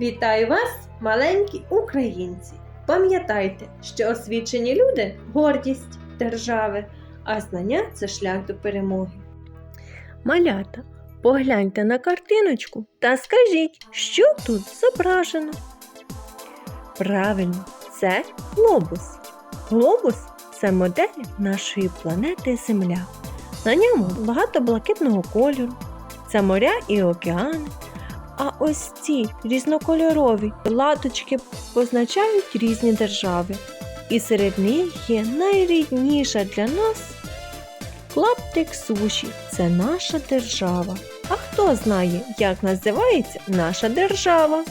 Вітаю вас, маленькі українці! Пам'ятайте, що освічені люди гордість держави, а знання це шлях до перемоги. Малята, погляньте на картиночку та скажіть, що тут зображено. Правильно, це глобус. Глобус це модель нашої планети Земля. На ньому багато блакитного кольору, це моря і океани. А ось ці різнокольорові латочки позначають різні держави. І серед них є найрідніша для нас клаптик суші це наша держава. А хто знає, як називається наша держава?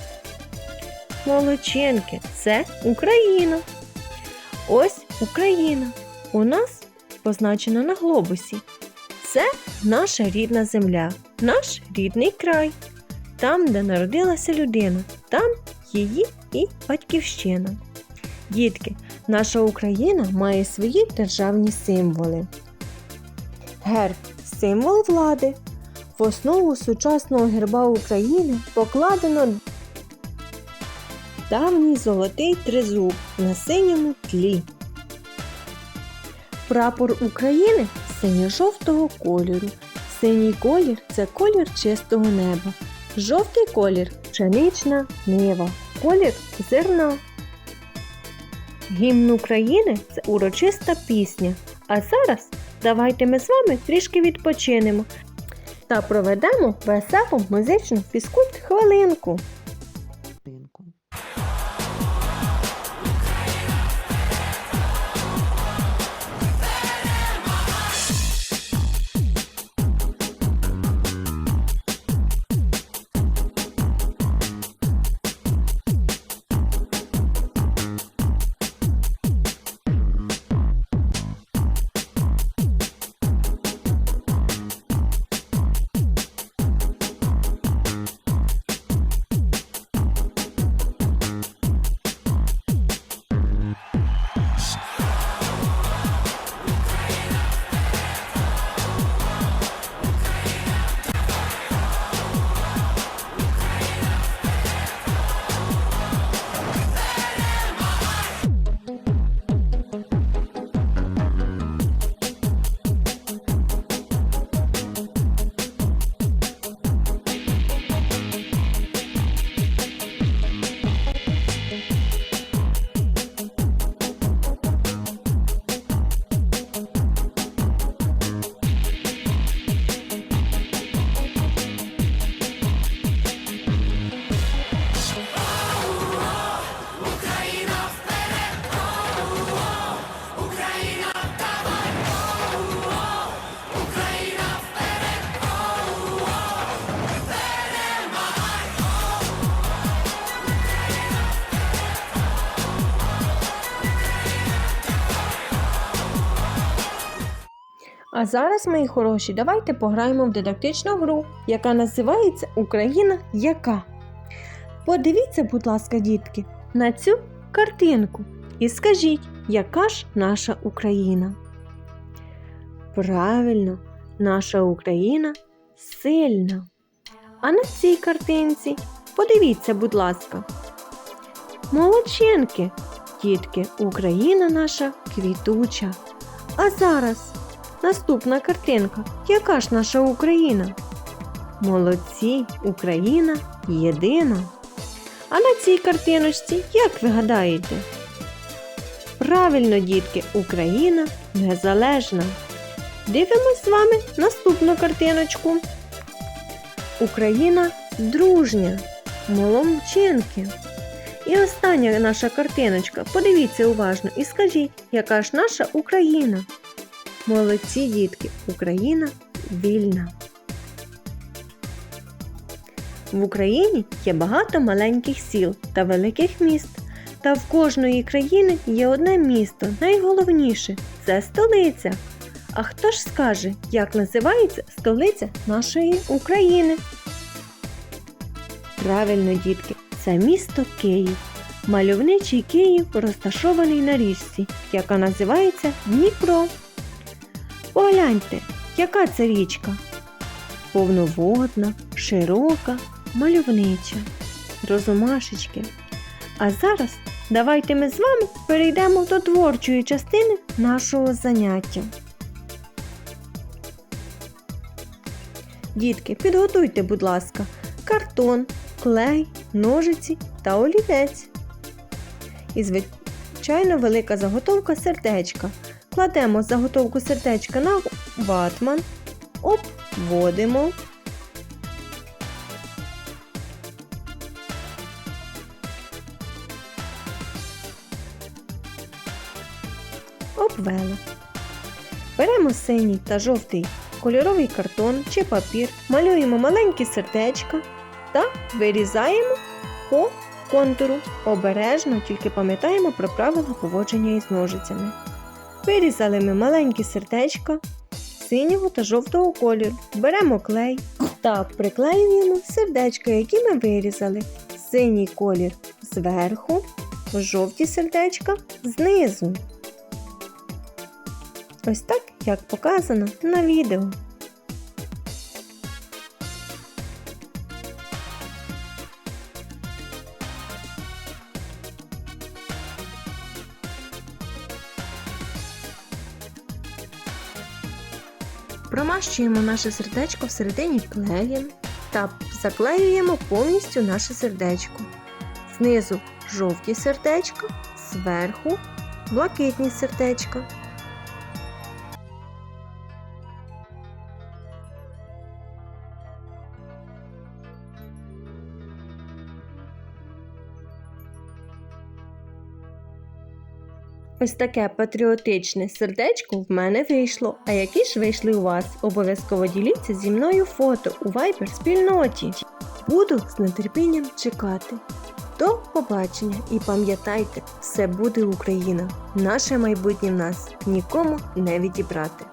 Молодчинки, це Україна. Ось Україна. У нас позначено на глобусі. Це наша рідна земля, наш рідний край. Там, де народилася людина, там її і батьківщина. Дітки, наша Україна має свої державні символи. Герб символ влади. В основу сучасного герба України покладено давній золотий тризуб на синьому тлі. Прапор України синьо-жовтого кольору. Синій колір це колір чистого неба. Жовтий колір пшенична нива. Колір зерна. Гімн України це урочиста пісня. А зараз давайте ми з вами трішки відпочинемо та проведемо веселу музичну фізкульт хвилинку. А зараз, мої хороші, давайте пограємо в дидактичну гру, яка називається Україна яка. Подивіться, будь ласка, дітки, на цю картинку і скажіть, яка ж наша Україна? Правильно, наша Україна сильна. А на цій картинці подивіться, будь ласка. Молодчинки, дітки, Україна наша квітуча. А зараз Наступна картинка. Яка ж наша Україна? Молодці, Україна єдина. А на цій картиночці, як ви гадаєте? Правильно, дітки, Україна незалежна. Дивимось з вами наступну картиночку. Україна дружня, молодчинки. І остання наша картиночка. Подивіться уважно і скажіть, яка ж наша Україна? Молодці дітки, Україна вільна. В Україні є багато маленьких сіл та великих міст. Та в кожної країни є одне місто, найголовніше це столиця. А хто ж скаже, як називається столиця нашої України? Правильно, дітки, це місто Київ. Мальовничий Київ розташований на річці, яка називається Дніпро. Погляньте, яка це річка? Повноводна, широка, мальовнича. розумашечки. А зараз давайте ми з вами перейдемо до творчої частини нашого заняття. Дітки, підготуйте, будь ласка, картон, клей, ножиці та олівець. І, звичайно, велика заготовка сердечка. Кладемо заготовку сердечка на ватман, обводимо. Обвели. Беремо синій та жовтий кольоровий картон чи папір, малюємо маленькі сердечка та вирізаємо по контуру. Обережно тільки пам'ятаємо про правила поводження із ножицями. Вирізали ми маленькі сердечка синього та жовтого кольору. Беремо клей та приклеюємо сердечка, які ми вирізали. Синій колір зверху, жовті сердечка знизу. Ось так, як показано на відео. Промащуємо наше сердечко всередині клеєм та заклеюємо повністю наше сердечко. Знизу жовті сердечка, зверху блакитні сердечка. Ось таке патріотичне сердечко в мене вийшло. А які ж вийшли у вас? Обов'язково діліться зі мною фото у Viber спільноті. Буду з нетерпінням чекати. До побачення і пам'ятайте, все буде Україна. Наше майбутнє в нас нікому не відібрати.